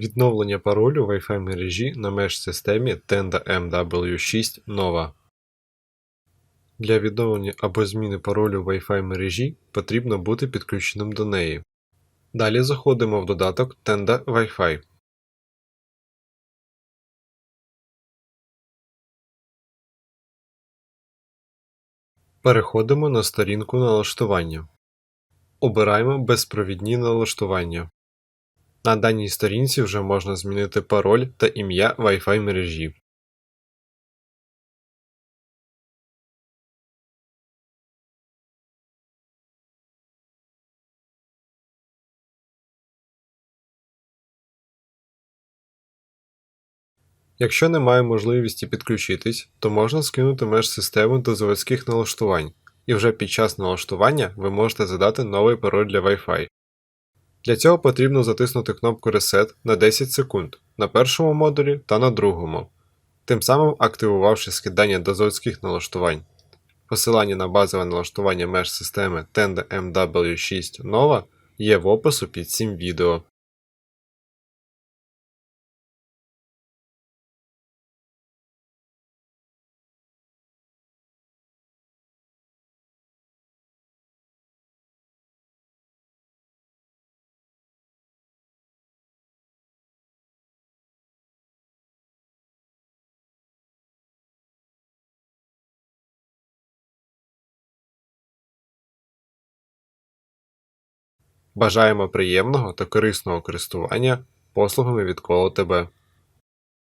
Відновлення паролю Wi-Fi мережі на меш-системі Tenda MW6 Nova. Для відновлення або зміни паролю Wi-Fi мережі потрібно бути підключеним до неї. Далі заходимо в додаток Tenda Wi-Fi. Переходимо на сторінку налаштування. Обираємо безпровідні налаштування. На даній сторінці вже можна змінити пароль та ім'я Wi-Fi мережі. Якщо немає можливості підключитись, то можна скинути меж-систему до заводських налаштувань, і вже під час налаштування ви можете задати новий пароль для Wi-Fi. Для цього потрібно затиснути кнопку Reset на 10 секунд на першому модулі та на другому, тим самим активувавши скидання до заводських налаштувань. Посилання на базове налаштування меж системи Tenda MW6 Nova є в опису під цим відео. Бажаємо приємного та корисного користування послугами від коло ТБ.